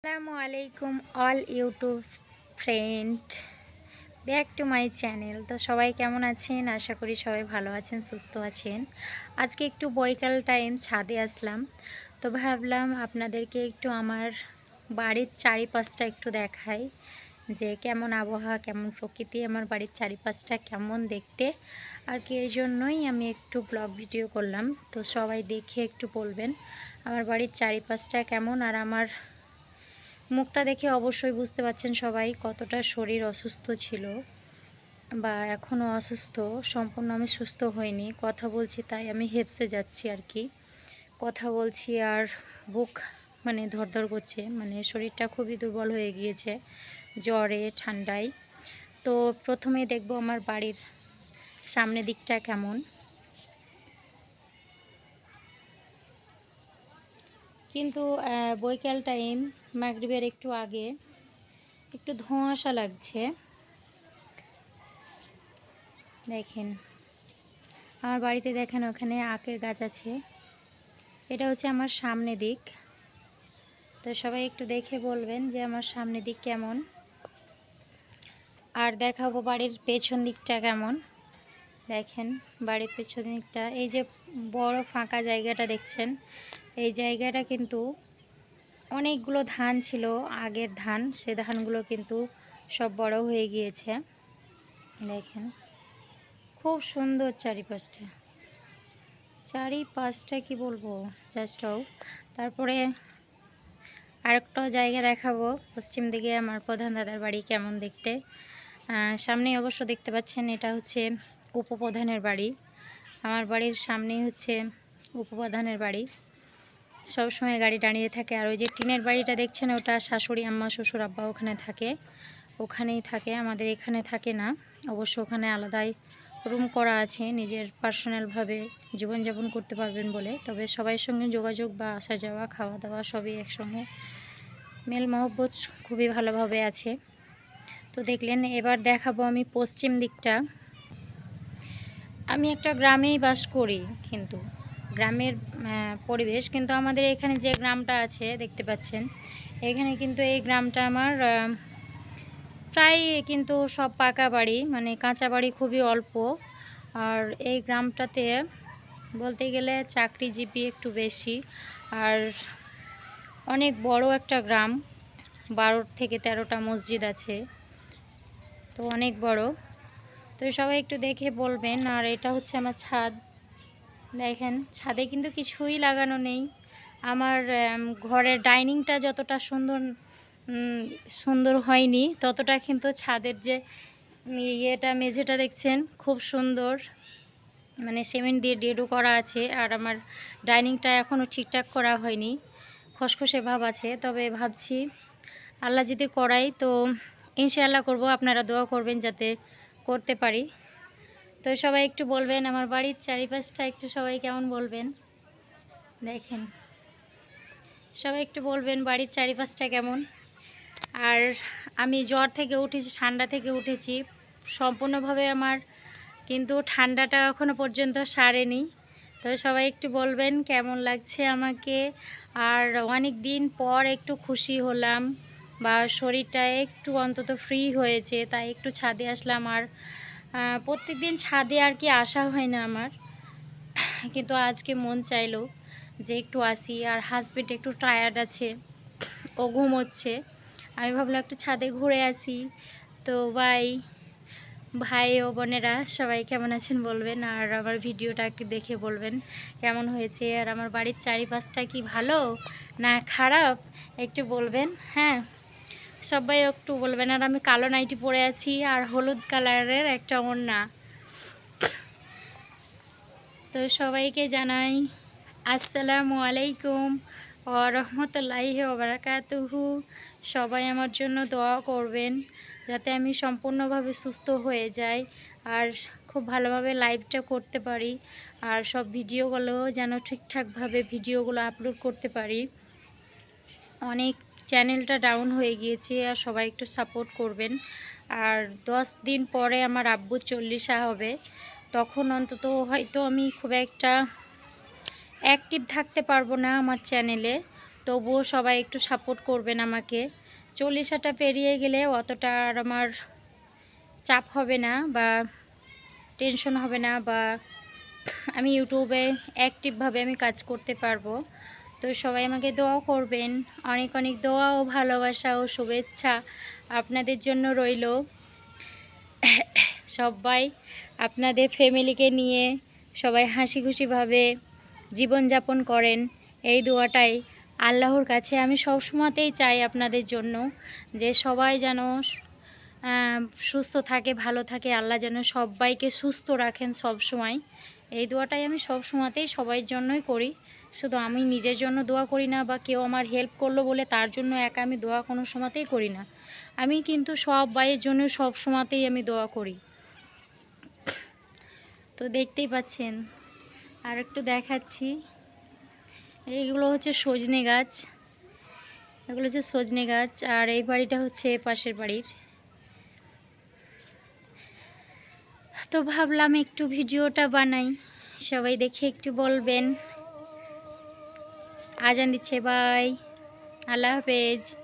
আসসালামু আলাইকুম all YouTube friend back to my channel তো সবাই কেমন আছেন? আশা করি সবাই ভালো আছেন, সুস্থ আছেন। আজকে একটু বৈকাল টাইম ছাদে আসলাম। তো ভাবলাম আপনাদেরকে একটু আমার বাড়ির চারিপাশটা একটু দেখাই। যে কেমন আবহাওয়া, কেমন প্রকৃতি, আমার বাড়ির চারিপাশটা কেমন দেখতে। আর কি এই জন্যই আমি একটু ব্লগ ভিডিও করলাম। তো সবাই দেখে একটু বলবেন, আমার বাড়ির চারিপাশটা কেমন আর আমার মুখটা দেখে অবশ্যই বুঝতে পারছেন সবাই কতটা শরীর অসুস্থ ছিল বা এখনও অসুস্থ। সম্পূর্ণ আমি সুস্থ হইনি, কথা বলছি তাই আমি হেপসে যাচ্ছি আর কি। কথা বলছি আর বুক মানে ধরধর করছে মানে শরীরটা খুবই দুর্বল হয়ে গিয়েছে, জ্বরে, ঠান্ডায়। তো প্রথমে দেখব আমার বাড়ির সামনের দিকটা কেমন। কিন্তু বৈকাল টাইম, মাগরিবের একটু আগে, একটু ধোঁয়াশা লাগছে। দেখেন, আমার বাড়িতে দেখেন ওখানে আখের গাছ আছে। এটা হচ্ছে আমার সামনে দিক। তো সবাই একটু দেখে বলবেন যে আমার সামনে দিক কেমন। আর দেখাবো বাড়ির পেছন দিকটা কেমন। দেখেন বাড়ির পেছন দিকটা এই যে বড় ফাঁকা জায়গাটা দেখছেন এই জায়গাটা কিন্তু অনেকগুলো ধান ছিল আগের ধান সে ধানগুলো কিন্তু সব বড় হয়ে গিয়েছে। দেখেন খুব সুন্দর চারিপাশটা। চারিপাশটা কি বলব? জাস্ট তারপরে আরেকটা জায়গা দেখাবো পশ্চিম দিকে আমার প্রধান দাদার বাড়ি কেমন দেখতে। আহ, সামনেই অবশ্য দেখতে পাচ্ছেন এটা হচ্ছে উপপ্রধানের বাড়ি। আমার বাড়ির সামনেই হচ্ছে উপপ্রধানের বাড়ি। সব সময় গাড়ি দাঁড়িয়ে থাকে। আর ওই যে টিনের বাড়িটা দেখছেন, ওটা শাশুড়ি, আম্মা, শ্বশুর, আব্বা ওখানে থাকে। ওখানেই থাকে, আমাদের এখানে থাকে না। অবশ্য ওখানে আলাদাই রুম করা আছে, নিজের পার্সোনালভাবে জীবনযাপন করতে পারবেন বলে। তবে সবার সঙ্গে যোগাযোগ বা আসা যাওয়া, খাওয়া দাওয়া সবই একসঙ্গে। মেল মহব্বত খুবই ভালোভাবে আছে। তো দেখলেন, এবার দেখাবো আমি পশ্চিম দিকটা। আমি একটা গ্রামেই বাস করি কিন্তু, গ্রামের পরিবেশ কিন্তু আমাদের এখানে যে গ্রামটা আছে দেখতে পাচ্ছেন, এখানে কিন্তু এই গ্রামটা আমার প্রায় কিন্তু সব পাকা বাড়ি মানে কাঁচা বাড়ি খুবই অল্প, আর এই গ্রামটাতে বলতে গেলে চাকরিজীবী একটু বেশি, আর অনেক বড় একটা গ্রাম, বারো থেকে তেরোটা মসজিদ আছে, তো অনেক বড়। তো সবাই একটু দেখে বলবেন, আর এটা হচ্ছে আমার ছাদ। দেখেন, ছাদে কিন্তু কিছুই লাগানো নেই। আমার ঘরের ডাইনিংটা যতটা সুন্দর সুন্দর হয়নি, ততটা কিন্তু ছাদের যে ইয়েটা, মেঝেটা দেখছেন, খুব সুন্দর। মানে সিমেন্ট দিয়ে ডেডু করা আছে, আর আমার ডাইনিংটা এখনও ঠিকঠাক করা হয়নি। খসখসে ভাব আছে, তবে ভাবছি আল্লাহ যদি করাই তো ইনশাআল্লাহ করব। আপনারা দোয়া করবেন যাতে করতে পারি। তো সবাই একটু বলবেন, আমার বাড়ির চারিপাশটা একটু সবাই কেমন বলবেন? দেখেন। সবাই একটু বলবেন বাড়ির চারিপাশটা কেমন? আর আমি জ্বর থেকে উঠেছি, ঠান্ডা থেকে উঠেছি। সম্পূর্ণভাবে আমার কিন্তু ঠান্ডাটা এখনও পর্যন্ত সারেনি। তো সবাই একটু বলবেন, কেমন লাগছে আমাকে? আর অনেক দিন পর একটু খুশি হলাম। বা শরীরটা একটু অন্তত ফ্রি হয়েছে, তাই একটু ছাদে আসলাম আর প্রত্যেক দিন ছাদে আর কি আসা হয় না আমার। কিন্তু আজকে মন চাইলো যে একটু আসি আর হাজবেন্ড একটু টায়ার্ড আছে, ও ঘুমোচ্ছে। আমি ভাবলাম একটু ছাদে ঘুরে আসি। তো ভাই ভাই ও বোনেরা সবাই কেমন আছেন বলবেন? আর আমার ভিডিওটা একটু দেখে বলবেন কেমন হয়েছে? আর আমার বাড়ির চারিপাশটা কি ভালো না খারাপ? একটু বলবেন হ্যাঁ। সবাই একটু বলবেন, আর আমি কালো নাইটি পরে আছি আর হলুদ কালারের একটা ওড়না। তো সবাইকে জানাই আসসালামু আলাইকুম ও রহমতুল্লাহি ওবরাকাতুহু সবাই আমার জন্য দোয়া করবেন যাতে আমি সম্পূর্ণভাবে সুস্থ হয়ে যাই আর খুব ভালোভাবে লাইভটা করতে পারি আর সব ভিডিওগুলো যেন ঠিকঠাকভাবে ভিডিওগুলো আপলোড করতে পারি। অনেক চ্যানেলটা ডাউন হয়ে গিয়েছে, আর সবাই একটু সাপোর্ট করবেন। আর দশ দিন পরে আমার আব্বু চল্লিশা হবে, তখন অন্তত হয়তো আমি খুব একটা অ্যাক্টিভ থাকতে পারব না আমার চ্যানেলে তবুও সবাই একটু সাপোর্ট করবেন আমাকে। চল্লিশাটা পেরিয়ে গেলে অতটা আর আমার চাপ হবে না বা টেনশন হবে না বা আমি ইউটিউবে অ্যাক্টিভভাবে আমি কাজ করতে পারব। তো সবাই আমাকে দোয়া করবেন। অনেক অনেক দোয়া ও ভালোবাসা ও শুভেচ্ছা আপনাদের জন্য রইল। সবাই আপনাদের ফ্যামিলিকে নিয়ে সবাই হাসি খুশিভাবে জীবনযাপন করেন। এই দোয়াটাই আল্লাহর কাছে। আমি সবসময়তেই চাই আপনাদের জন্য যে সবাই যেন সুস্থ থাকে, ভালো থাকে। আল্লাহ যেন সবাইকে সুস্থ রাখেন সব সময় এই দোয়াটাই আমি সব সময়তেই সবার জন্যই করি। শুধু আমি নিজের জন্য দোয়া করি না বা কেউ আমার হেল্প করল বলে তার জন্য একা আমি দোয়া কোনো সময়তেই করি না। আমি কিন্তু সব বাইয়ের জন্য সব সময়তেই আমি দোয়া করি। তো দেখতেই পাচ্ছেন, আর একটু দেখাচ্ছি। এইগুলো হচ্ছে সজনে গাছ। এগুলো হচ্ছে সজনে গাছ, আর এই বাড়িটা হচ্ছে পাশের বাড়ির। তো ভাবলাম একটু ভিডিওটা বানাই। সবাই দেখে একটু বলবেন। আজান দিচ্ছে বাই। আল্লাহ হাফেজ।